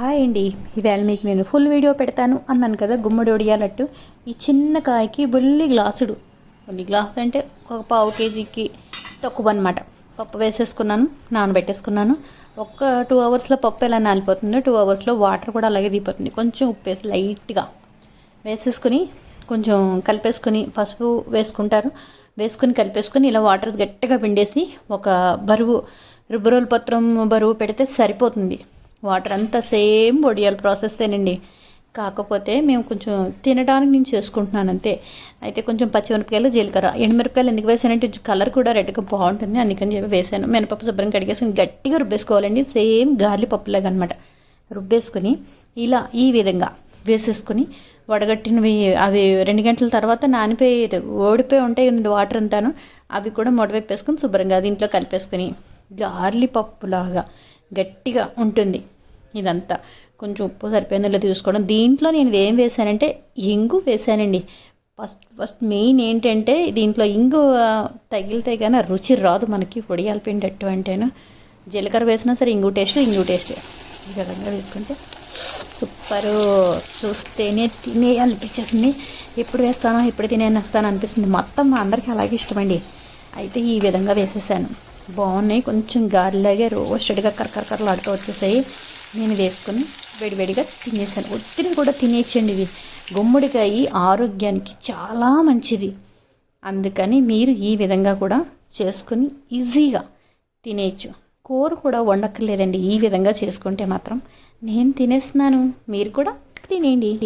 Hi అండి. ఈవేళ మీకు నేను ఫుల్ వీడియో పెడతాను అన్నాను కదా గుమ్మడి ఒడియాలట్టు ఈ చిన్న కాయకి బుల్లి గ్లాసుడు. కొన్ని గ్లాసు అంటే ఒక పావు కేజీకి తక్కువ అనమాట పప్పు వేసేసుకున్నాను నానబెట్టేసుకున్నాను. ఒక టూ అవర్స్లో పప్పు ఎలా నానిపోతుందో టూ అవర్స్లో వాటర్ కూడా అలాగే దిగిపోతుంది కొంచెం ఉప్పు వేసి లైట్గా వేసేసుకుని కొంచెం కలిపేసుకొని పసుపు వేసుకుంటారు. వేసుకుని కలిపేసుకొని ఇలా వాటర్ గట్టిగా పిండేసి ఒక బరువు రుబ్బరోలు పత్రం బరువు పెడితే సరిపోతుంది. వాటర్ అంతా సేమ్ వడియాల ప్రాసెస్తేనండి కాకపోతే మేము కొంచెం తినడానికి నేను చేసుకుంటున్నాను అంతే. అయితే కొంచెం పచ్చిమిరపకాయలు జీలకర్ర. ఎండుమిరపకాయలు ఎందుకు వేసానంటే కలర్ కూడా రెడ్గా బాగుంటుంది అందుకని చెప్పి వేసాను. మినపప్పు శుభ్రం కడిగేసుకుని గట్టిగా రుబ్బేసుకోవాలండి. సేమ్ గార్లీ పప్పులాగా అనమాట రుబ్బేసుకుని ఇలా ఈ విధంగా వేసేసుకుని వడగట్టినవి అవి రెండు గంటల తర్వాత నానిపోయి ఓడిపోయి ఉంటాయి కదండి వాటర్ అంతాను అవి కూడా మొడవెప్పేసుకుని శుభ్రంగా దీంట్లో కలిపేసుకుని గార్లీ పప్పులాగా గట్టిగా ఉంటుంది. ఇదంతా. కొంచెం ఉప్పు సరిపోయిందో తీసుకోవడం. దీంట్లో నేను ఏం వేసానంటే ఇంగు వేసానండి ఫస్ట్ ఫస్ట్ మెయిన్ ఏంటంటే దీంట్లో ఇంగు తగిలితే కానీ రుచి రాదు మనకి. పొడియాల పిండి అట్టు జీలకర్ర వేసినా సరే ఇంగు టేస్ట్ ఇంగు టేస్ట్. ఈ విధంగా వేసుకుంటే సూపరు. చూస్తేనే తినే అనిపించేసింది ఎప్పుడు వేస్తానో ఎప్పుడు తినేస్తాను అనిపిస్తుంది. మొత్తం మా అందరికీ అలాగే ఇష్టమండి. అయితే ఈ విధంగా వేసేసాను. బాగున్నాయి. కొంచెం గాలిలాగే రోస్టెడ్గా కరకరకరలాడుతూ వచ్చేసాయి. నేను వేసుకొని వేడివేడిగా తినేసాను. ఒత్తిడి కూడా తినేయచ్చండి ఇవి. గుమ్మడికాయ ఆరోగ్యానికి చాలా మంచిది. అందుకని మీరు ఈ విధంగా కూడా చేసుకొని ఈజీగా తినేయచ్చు. కూర కూడా వండక్కర్లేదండి. ఈ విధంగా చేసుకుంటే మాత్రం నేను తినేస్తున్నాను. మీరు కూడా తినేయండి.